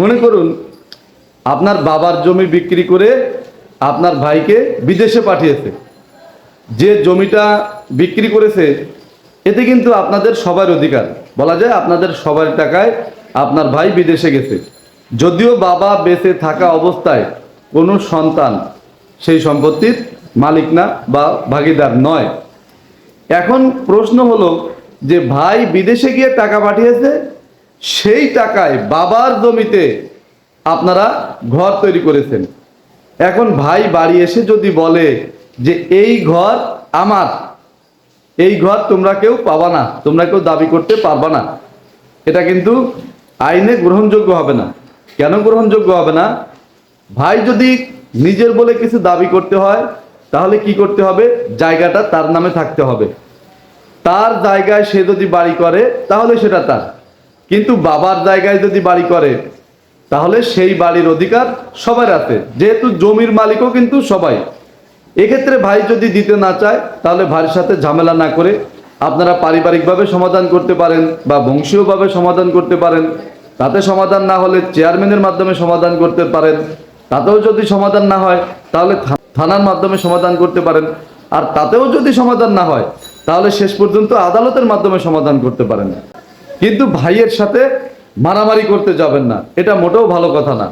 মনে করুন, আপনার বাবার জমি বিক্রি করে আপনার ভাইকে বিদেশে পাঠিয়েছে। যে জমিটা বিক্রি করেছে, এতে কিন্তু আপনাদের সবার অধিকার। বলা যায় আপনাদের সবার টাকায় আপনার ভাই বিদেশে গেছে। যদিও বাবা বেঁচে থাকা অবস্থায় কোনো সন্তান সেই সম্পত্তির মালিক না বা ভাগিদার নয়। এখন প্রশ্ন হলো যে ভাই বিদেশে গিয়ে টাকা পাঠিয়েছে সেই টাকায় বাবার জমিতে আপনারা ঘর তৈরি করেছেন। এখন ভাই বাড়ি এসে যদি বলে যে এই ঘর আমার, এই ঘর তোমরা কেউ পাবা না, তোমরা কেউ দাবি করতে পারবা না, এটা কিন্তু আইনে গ্রহণযোগ্য হবে না। কেন গ্রহণযোগ্য হবে না? ভাই যদি নিজের বলে কিছু দাবি করতে হয়, তাহলে কি করতে হবে? জায়গাটা তার নামে থাকতে হবে। তার জায়গায় সে যদি বাড়ি করে, তাহলে সেটা তার। কিন্তু বাবার জায়গায় যদি বাড়ি করে, তাহলে সেই বাড়ির অধিকার সবার আছে যেহেতু জমির মালিকও কিন্তু সবাই। এক্ষেত্রে ভাই যদি দিতে না চায়, তাহলে ভাইয়ের সাথে ঝামেলা না করে আপনারা পারিবারিকভাবে সমাধান করতে পারেন বা বংশীয়ভাবে সমাধান করতে পারেন। তাতে সমাধান না হলে চেয়ারম্যানের মাধ্যমে সমাধান করতে পারেন। তাতেও যদি সমাধান না হয়, তাহলে থানার মাধ্যমে সমাধান করতে পারেন। আর তাতেও যদি সমাধান না হয়, তাহলে শেষ পর্যন্ত আদালতের মাধ্যমে সমাধান করতে পারেন। কিন্তু ভাইয়ের সাথে মারামারি করতে যাবেন না। এটা মোটেও ভালো কথা না।